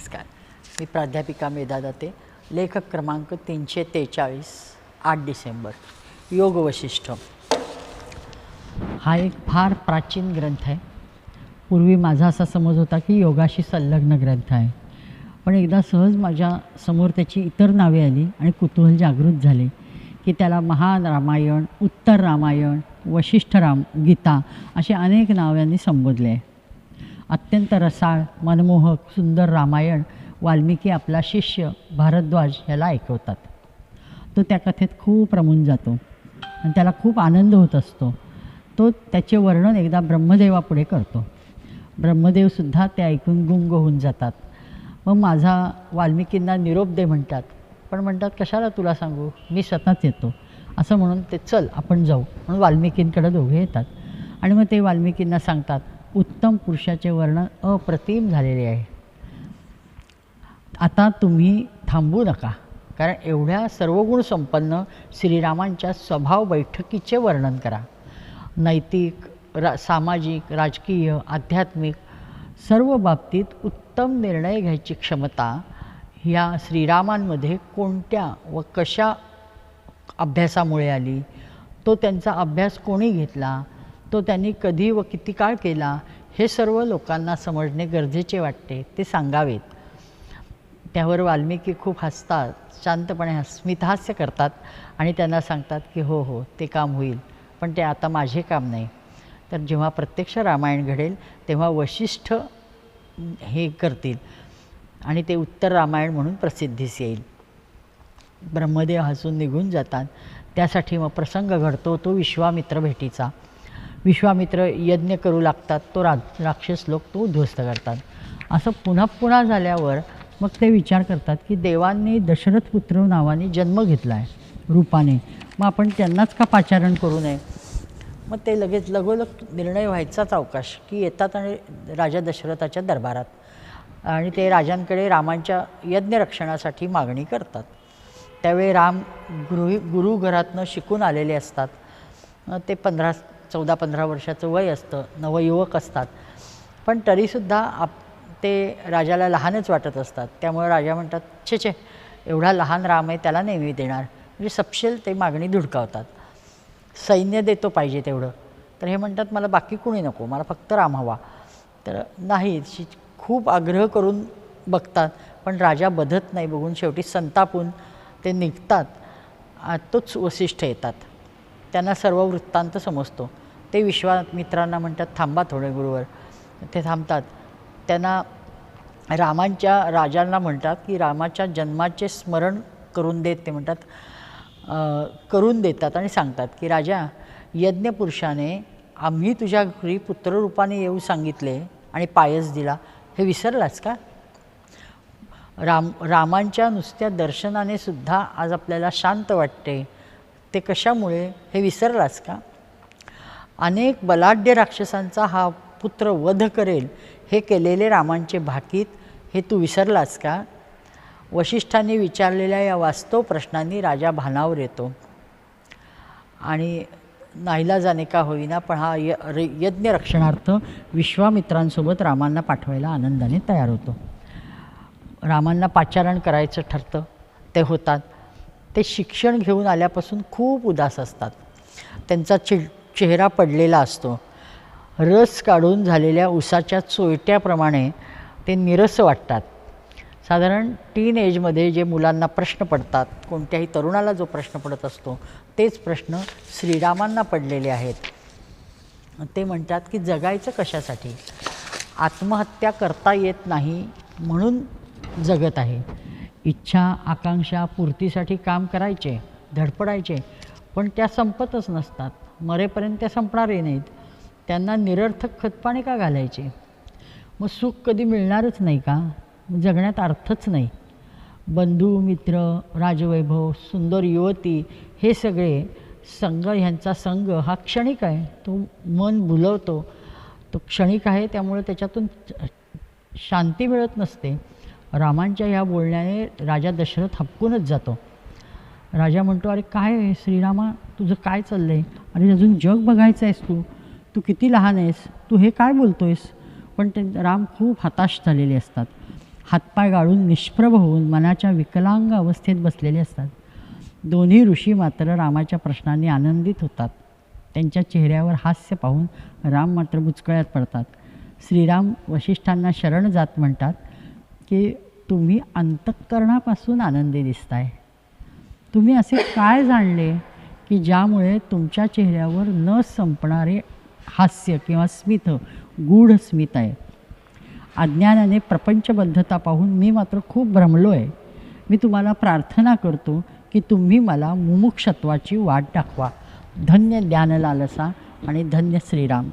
नमस्कार. मी प्राध्यापिका मेधा दाते लेखक क्रमांक तीनशे तेचाळीस आठ डिसेंबर. योग वशिष्ठ. हा एक फार प्राचीन ग्रंथ आहे. पूर्वी माझा असा समज होता की योगाशी संलग्न ग्रंथ आहे. पण एकदा सहज माझ्यासमोर त्याची इतर नावे आली आणि कुतूहल जागृत झाले की त्याला महान रामायण उत्तर रामायण वशिष्ठ राम गीता अशी अनेक नावांनी संबोधले आहे. अत्यंत रसाळ मनमोहक सुंदर रामायण वाल्मिकी आपला शिष्य भारद्वाज ह्याला ऐकवतात. तो त्या कथेत खूप रमून जातो आणि त्याला खूप आनंद होत असतो. तो त्याचे वर्णन एकदा ब्रह्मदेवापुढे करतो. ब्रह्मदेवसुद्धा ते ऐकून गुंग होऊन जातात. मग माझा वाल्मिकींना निरोप दे म्हणतात. पण म्हणतात कशाला तुला सांगू? मी स्वतःच येतो. असं म्हणून ते चल आपण जाऊ. म्हणून वाल्मिकींकडे दोघे येतात. आणि मग ते वाल्मिकींना सांगतात उत्तम पुरुषाचे वर्णन अप्रतिम झालेले आहे. आता तुम्ही थांबू नका कारण एवढ्या सर्वगुण संपन्न श्रीरामांच्या स्वभाव बैठकीचे वर्णन करा. नैतिक रा सामाजिक राजकीय आध्यात्मिक सर्व बाबतीत उत्तम निर्णय घ्यायची क्षमता ह्या श्रीरामांमध्ये कोणत्या व कशा अभ्यासामुळे आली? तो त्यांचा अभ्यास कोणी घेतला? तो त्यांनी कधी व किती काळ केला हे सर्व लोकांना समजणे गरजेचे वाटते ते सांगावेत. त्यावर वाल्मिकी खूप हसतात शांतपणे हस स्मितहास्य करतात आणि त्यांना सांगतात की हो हो ते काम होईल पण ते आता माझे काम नाही. तर जेव्हा प्रत्यक्ष रामायण घडेल तेव्हा वशिष्ठ हे करतील आणि ते उत्तर रामायण म्हणून प्रसिद्धीस येईल. ब्रह्मदेव हसून निघून जातात. त्यासाठी मग प्रसंग घडतो तो विश्वामित्र भेटीचा. विश्वामित्र यज्ञ करू लागतात तो रा राक्षस लोक तो उद्ध्वस्त करतात. असं पुन्हा पुन्हा झाल्यावर मग ते विचार करतात की देवांनी दशरथ पुत्र नावाने जन्म घेतला आहे रूपाने. मग आपण त्यांनाच का पाचारण करू नये? मग ते लगेच लगोलग निर्णय व्हायचाच अवकाश की येतात आणि राजा दशरथाच्या दरबारात. आणि ते राजांकडे रामांच्या यज्ञरक्षणासाठी मागणी करतात. त्यावेळी राम गृही गुरु घरातनं शिकून आलेले असतात. ते पंधरा चौदा पंधरा वर्षाचं वय असतं. नवयुवक असतात. पण तरीसुद्धा आप ते राजाला लहानच वाटत असतात. त्यामुळे राजा म्हणतात छे छे एवढा लहान राम आहे त्याला नेहमी देणार. म्हणजे सपशेल ते मागणी धुडकावतात. सैन्य देतो पाहिजे तेवढं. तर हे म्हणतात मला बाकी कोणी नको मला फक्त राम हवा. तर नाही खूप आग्रह करून बघतात पण राजा बधत नाही. बघून शेवटी संतापून ते निघतात. तोच वसिष्ठ येतात. त्यांना सर्व वृत्तांत समजतो. ते विश्वामित्रांना म्हणतात थांबा थोडे गुरुवर. ते थांबतात. त्यांना रामांच्या राजांना म्हणतात की रामाच्या जन्माचे स्मरण करून देत ते म्हणतात करून देतात आणि सांगतात की राजा यज्ञपुरुषाने आम्ही तुझ्या घरी पुत्ररूपाने येऊ सांगितले आणि पायस दिला. हे विसरलास का? राम रामांच्या नुसत्या दर्शनाने सुद्धा आज आपल्याला शांत वाटते. ते कशामुळे हे विसरलास का? अनेक बलाढ्य राक्षसांचा हा पुत्र वध करेल हे केलेले रामांचे भाकीत हे तू विसरलास का? वशिष्ठांनी विचारलेल्या या वास्तव प्रश्नांनी राजा भानावर येतो. आणि नाईलाजाने का होईना पण हा य यज्ञ रक्षणार्थ विश्वामित्रांसोबत रामांना पाठवायला आनंदाने तयार होतो. रामांना पाचारण करायचं ठरतं ते होतात. ते शिक्षण घेऊन आल्यापासून खूप उदास असतात. त्यांचा चि चेहरा पडलेला असतो. रस काढून झालेल्या उसाच्या चोयट्याप्रमाणे ते निरस वाटतात. साधारण टीन एजमध्ये जे मुलांना प्रश्न पडतात कोणत्याही तरुणाला जो प्रश्न पडत असतो तेच प्रश्न श्रीरामांना पडलेले आहेत. ते म्हणतात की जगायचं कशासाठी? आत्महत्या करता येत नाही म्हणून जगत आहे. इच्छा आकांक्षा पूर्तीसाठी काम करायचे धडपडायचे पण त्या संपतच नसतात. मरेपर्यंत त्या संपणारही नाहीत. त्यांना निरर्थक खतपाणी का घालायचे? मग सुख कधी मिळणारच नाही का? जगण्यात अर्थच नाही. बंधू मित्र राजवैभव सुंदर युवती हे सगळे संघ ह्यांचा संघ हा क्षणिक आहे. तो मन भुलवतो तो क्षणिक आहे त्यामुळे त्याच्यातून शांती मिळत नसते. रामांच्या ह्या बोलण्याने राजा दशरथ हपकूनच जातो. राजा म्हणतो अरे काय आहे श्रीरामा? तुझं काय चाललं आहे अरे अजून जग बघायचं आहेस तू. तू किती लहान आहेस? तू हे काय बोलतो आहेस पण ते राम खूप हताश झालेले असतात. हातपाय गाळून निष्प्रभ होऊन मनाच्या विकलांग अवस्थेत बसलेले असतात. दोन्ही ऋषी मात्र रामाच्या प्रश्नांनी आनंदित होतात. त्यांच्या चेहऱ्यावर हास्य पाहून राम मात्र बुचकळ्यात पडतात. श्रीराम वशिष्ठांना शरण जात म्हणतात की तुम्ही अंतःकरणापासून आनंदी दिसताय. तुम्ही असे काय जाणले की ज्यामुळे तुमच्या चेहऱ्यावर न संपणारे हास्य किंवा स्मित गूढ स्मित आहे? अज्ञानाने प्रपंचबद्धता पाहून मी मात्र खूप भ्रमलो आहे मी तुम्हाला प्रार्थना करतो की तुम्ही मला मुमुक्षत्वाची वाट दाखवा. धन्य ज्ञानलालसा आणि धन्य श्रीराम.